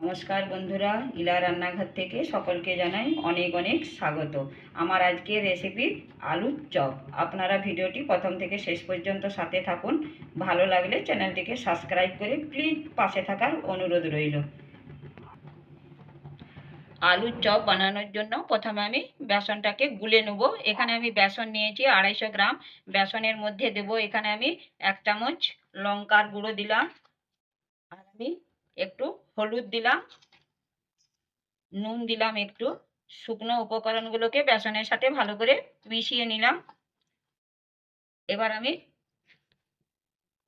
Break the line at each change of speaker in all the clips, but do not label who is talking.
নমস্কার বন্ধুরা, ইলা রান্নাঘর থেকে সকলকে জানাই অনেক অনেক স্বাগত। আমার আজকের রেসিপি আলুর চপ। আপনারা ভিডিওটি প্রথম থেকে শেষ পর্যন্ত সাথে থাকুন। ভালো লাগলে চ্যানেলটিকে সাবস্ক্রাইব করে প্লিজ পাশে থাকার অনুরোধ রইল। আলুর চপ বানানোর জন্য প্রথমে আমি বেসনটাকে গুলে নেব। এখানে আমি বেসন নিয়েছি আড়াইশো গ্রাম। বেসনের মধ্যে দেব এখানে আমি এক চামচ লঙ্কার গুঁড়ো দিলাম। আর আমি একটু হলুদ দিলাম, নুন দিলাম একটু, শুকনো উপকরণগুলোকে বেসনের সাথে ভালো করে মিশিয়ে নিলাম। এবার আমি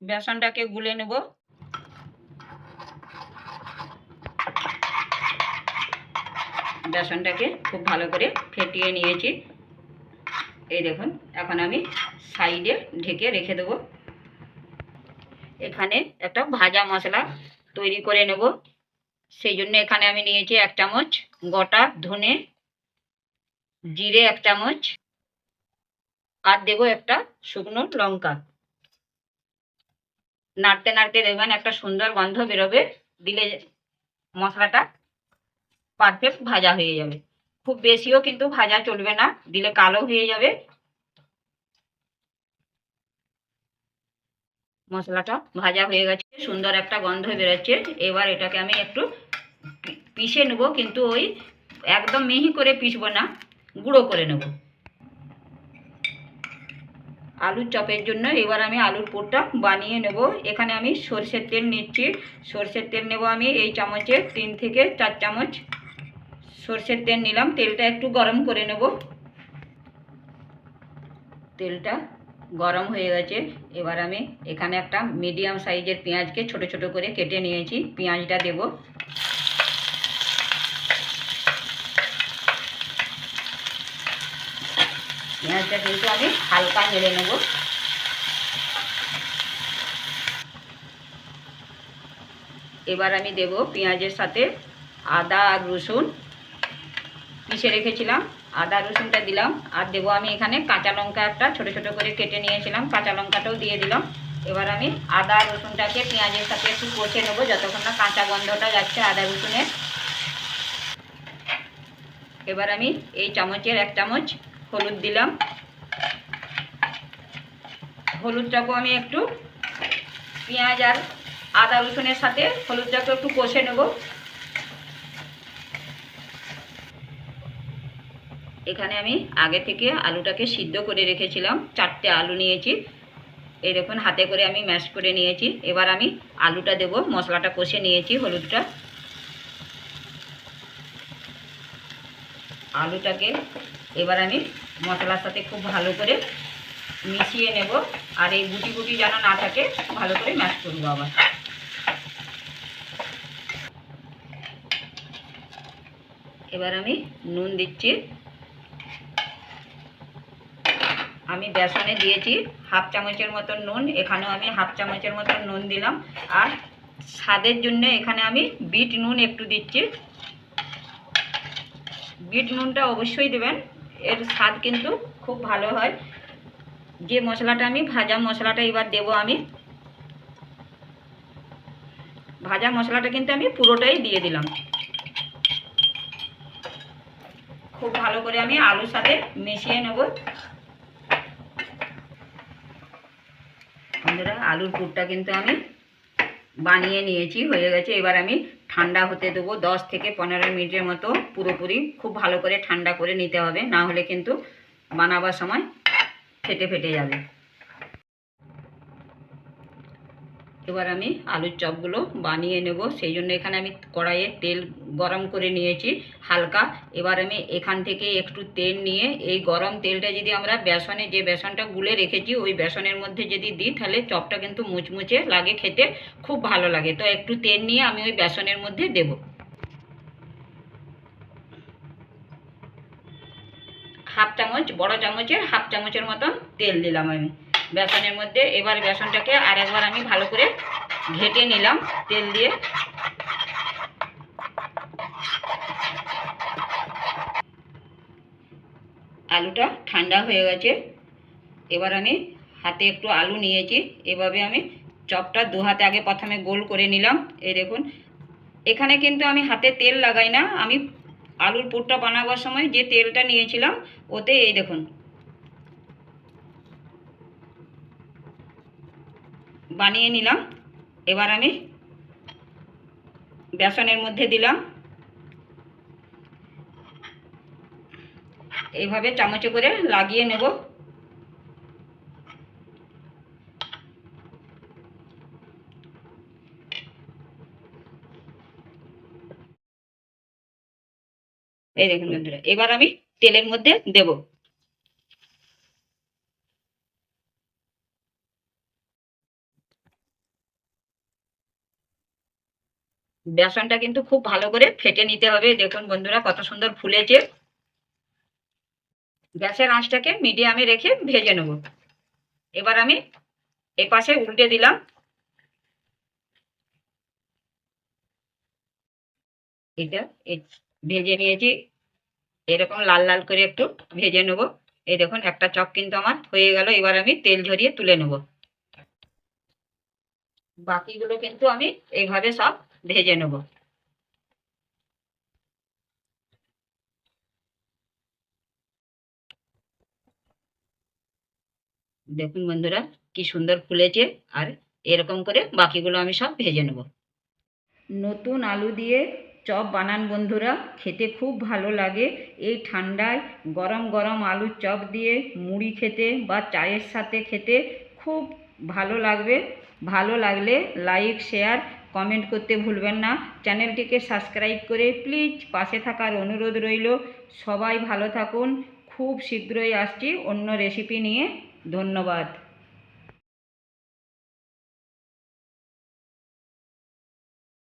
বেসনটাকে গুলে নেব। বেসনটাকে খুব ভালো করে ফেটিয়ে নিয়েছি। এই দেখুন, এখন আমি সাইডে ঢেকে রেখে দেবো। এখানে একটা ভাজা মশলা তৈরি করে নেব। সেই জন্য এখানে আমি নিয়েছি এক চামচ গোটা ধনে জিরে এক চামচ আর দেব একটা শুকনো লঙ্কা। নাড়তে নাড়তে দেখবেন একটা সুন্দর গন্ধ বেরোবে, দিলে মশলাটা পারফেক্ট ভাজা হয়ে যাবে। খুব বেশিও কিন্তু ভাজা চলবে না, দিলে কালো হয়ে যাবে। মশলাটা ভাজা হয়ে গেছে। সুন্দর একটা গন্ধ বেরোচ্ছে। এবার এটাকে আমি একটু পিষে নেব, কিন্তু ওই একদম মিহি করে পিষবো না, গুঁড়ো করে নেব। আলুর চপের জন্য এবার আমি আলুর পুরটা বানিয়ে নেব। এখানে আমি সর্ষের তেল নিচ্ছি। সর্ষের তেল নেব আমি এই চামচে, তিন থেকে চার চামচ। সর্ষের তেল নিলাম, তেলটা একটু গরম করে নেব। তেলটা গরম হয়ে গেছে। এবার আমি এখানে একটা মিডিয়াম সাইজের পেঁয়াজকে ছোট ছোট করে কেটে নিয়েছি। পেঁয়াজটা দেব। পেঁয়াজটা কিন্তু আমি হালকা নেড়ে নেব। এবার আমি দেব পেঁয়াজের সাথে আদা আর রসুন পিষে রেখেছিলাম। আদা রসুনটা দিলাম, আর দেবো আমি এখানে কাঁচা লঙ্কা একটা ছোট ছোট করে কেটে নিয়েছিলাম, কাঁচা লঙ্কাটাও দিয়ে দিলাম। এবার আমি আদা রসুনটাকে পেঁয়াজের সাথে একটু কষে নেব, যতক্ষণ না কাঁচা গন্ধটা যাচ্ছে আদা রসুনের। এবার আমি এই চামচের এক চামচ হলুদ দিলাম। হলুদটাকেও আমি একটু পেঁয়াজ আর আদা রসুনের সাথে হলুদটাকে একটু কষে নেব। এখানে আমি আগে থেকে আলুটাকে সিদ্ধ করে রেখেছিলাম। চারটে আলু নিয়েছি। এই দেখুন, হাতে করে আমি ম্যাশ করে নিয়েছি। এবার আমি আলুটা দেব, মশলাটা কষে নিয়েছি হলুদটা। আলুটাকে এবার আমি মশলার সাথে খুব ভালো করে মিশিয়ে নেব। আর এই গুটি গুটি যেন না থাকে, ভালো করে ম্যাশ করব আবার। এবার আমি নুন দিচ্ছি। আমি বেসনে দিয়েছি হাফ চামচের মতন নুন, এখানেও আমি হাফ চামচের মতন নুন দিলাম। আর স্বাদের জন্য এখানে আমি বিট নুন একটু দিচ্ছি। বিট নুনটা অবশ্যই দেবেন, এর স্বাদ কিন্তু খুব ভালো হয়। যে মশলাটা আমি, ভাজা মশলাটা এবার দেব আমি। ভাজা মশলাটা কিন্তু আমি পুরোটাই দিয়ে দিলাম। খুব ভালো করে আমি আলুর সাথে মিশিয়ে নেব। বন্ধুরা আলুর পুরটা কিন্তু আমি বানিয়ে নিয়েছি, হয়ে গেছে। এবার আমি ঠান্ডা হতে দেবো দশ থেকে পনেরো মিনিটের মতো পুরোপুরি। খুব ভালো করে ঠান্ডা করে নিতে হবে, না হলে কিন্তু বানাবার সময় ফেটে ফেটে যাবে। এবার আমি আলুর চপগুলো বানিয়ে নেব। সেই জন্য এখানে আমি কড়াইয়ে তেল গরম করে নিয়েছি, হালকা। এবার আমি এখান থেকে একটু তেল নিয়ে, এই গরম তেলটা যদি আমরা বেসনে, যে বেসনটা গুলে রেখেছি, ওই বেসনের মধ্যে যদি দিই, তাহলে চপটা কিন্তু মুচমুচে লাগে খেতে, খুব ভালো লাগে। তো একটু তেল নিয়ে আমি ওই বেসনের মধ্যে দেব। হাফ চামচ, বড় চামচের হাফ চামচের মতন তেল দিলাম আমি। বেসনের মধ্যে এবার বেসনটাকে আরেকবার আমি ভালো করে ঘেটে নিলাম তেল দিয়ে। আলুটা ঠান্ডা হয়ে গেছে। এবার আমি হাতে একটু আলু নিয়েছি। এভাবে আমি চপটা দু হাতে আগে প্রথমে গোল করে নিলাম। এই দেখুন, এখানে কিন্তু আমি হাতে তেল লাগাই না। আমি আলুর পুরটা বানাবার সময় যে তেলটা নিয়েছিলাম, ওতে এই দেখুন বানিয়ে নিলাম। এবার আমি বেসনের মধ্যে দিলাম। এইভাবে চামচে করে লাগিয়ে নেব। এই দেখুন বন্ধুরা, এবার আমি তেলের মধ্যে দেব। বেসনটা কিন্তু খুব ভালো করে ফেটে নিতে হবে। দেখুন বন্ধুরা, কত সুন্দর ফুলেছে। গ্যাসের আঁচটাকে মিডিয়ামে রেখে ভেজে নেব। এবার আমি এ পাশে উল্টে দিলাম। এটা ভেজে নিয়েছি। এরকম লাল লাল করে একটু ভেজে নেব। এই দেখুন, একটা চপ কিন্তু আমার হয়ে গেল। এবার আমি তেল ঝরিয়ে তুলে নেব। বাকিগুলো কিন্তু আমি এইভাবে সব ভেজে নেব। দেখুন বন্ধুরা, কি সুন্দর ফুলেছে, আর এরকম করে বাকিগুলো আমি সব ভেজে নেব। নতুন আলু দিয়ে চপ বানান বন্ধুরা, খেতে খুব ভালো লাগে। এই ঠান্ডায় গরম গরম আলুর চপ দিয়ে মুড়ি খেতে বা চায়ের সাথে খেতে খুব ভালো লাগবে। ভালো লাগলে লাইক, শেয়ার কমেন্ট করতে ভুলবেন না। চ্যানেলটিকে সাবস্ক্রাইব করে প্লিজ পাশে থাকার অনুরোধ রইল। সবাই ভালো থাকুন। খুব শীঘ্রই আসছি অন্য রেসিপি নিয়ে। ধন্যবাদ।